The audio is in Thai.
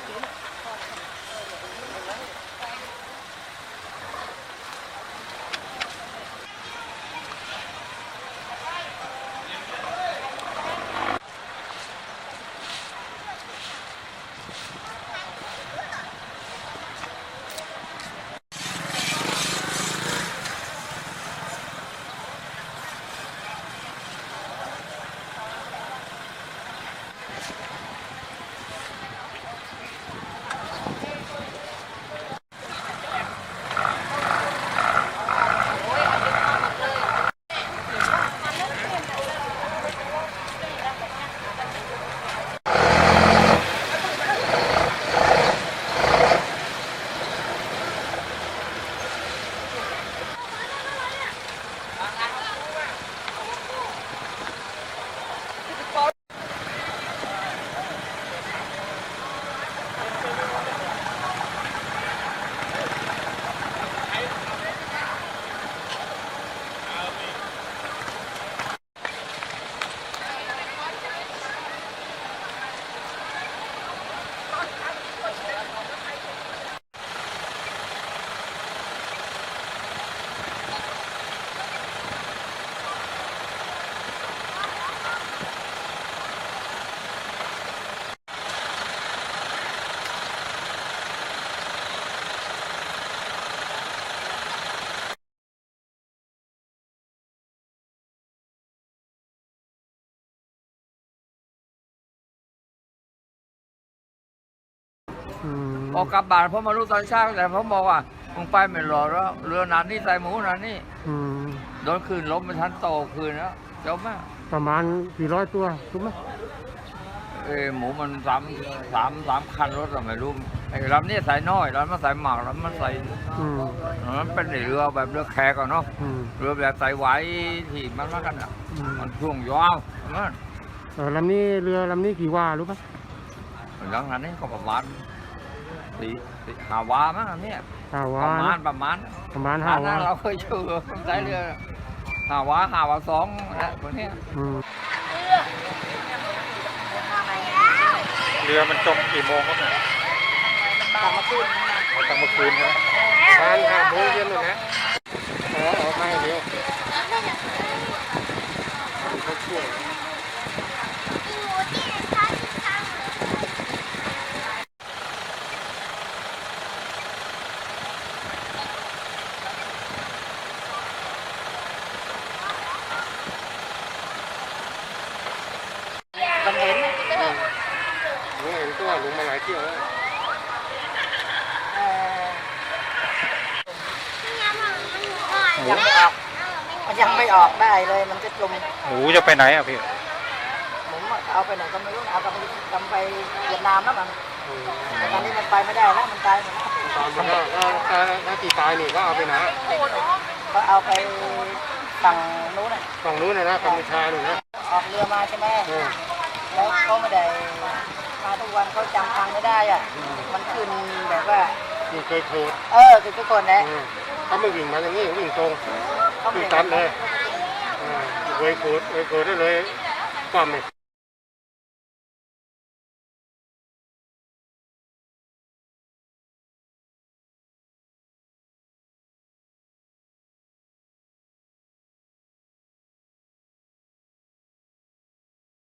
quickly. อืมพอกลับบ้านผมมารู้ตอนเช้าแต่ผมบอกว่ามึงไปไม่รอดแล้วเรือนานนี่ใส่หมูนานนี่อืมโดนคืนล้มไม่ทันโตคืนแล้วจบไหมประมาณกี่ร้อยตัวถูกไหมเอ้หมูมันสามสามสามคันรถอะไม่รู้ไอ้ลำนี้ใส่น้อยลำมันใส่หมากลำมันใส่อืมมันเป็นเรือแบบเรือแขกอะเนาะอืมเรือแบบใส่ไหวที่มันมากันอะอืมมันช่วงยาวมันเออลำนี้เรือลำนี้กี่ว่ารู้ปะหลังจากนี้ก็ประมาณ สี่สี่หาวามั้งอันเนี้ยห้าปวาระมาณนะประมาณประมาณห้าห้าวาเราเคยเชื่อใช้เรือหาวาหาวาสองนะคนเนี้ยอืมเรือมันจมกี่โมงครับเนี่ยตั้งเมื่อคืนตั้งเมื่อคืนใช่ไหมประมาณห้าโมงเย็นเลยนะอ๋อออกมาเดียวเขาช่วย ผมเห็นตัวลงมาหลายเที่ยวแล้วเอ่อหมูยังไม่ออกมันยังไม่ออกได้เลยมันจะจมหมูจะไปไหนอะพี่ผมเอาไปไหนก็ไม่รู้เอากลับไปกลับไปเวียดนามแล้วมันแต่ตอนนี้มันไปไม่ได้แล้วมันตายหมดแล้วตามมาแล้วถ้าถ้าตีตายนี่ก็เอาไปนะก็เอาไปฝั่งนู้นน่ะฝั่งนู้นนะนะกัมพูชาหนูนะออกเรือมาใช่ไหมแล้วเขาไม่ได้ มาทุกวันเขาจำทางไม่ได้อะ มันขึ้นแบบว่าที่เคยโทษเออคือทุกคนนะเออเขาไม่วิ่งมาอย่างนี้วิ่งตรงเขาไม่วิ่งได้ตัดเลยเออเวยโคดเวยโคดได้เลยความเนี่ย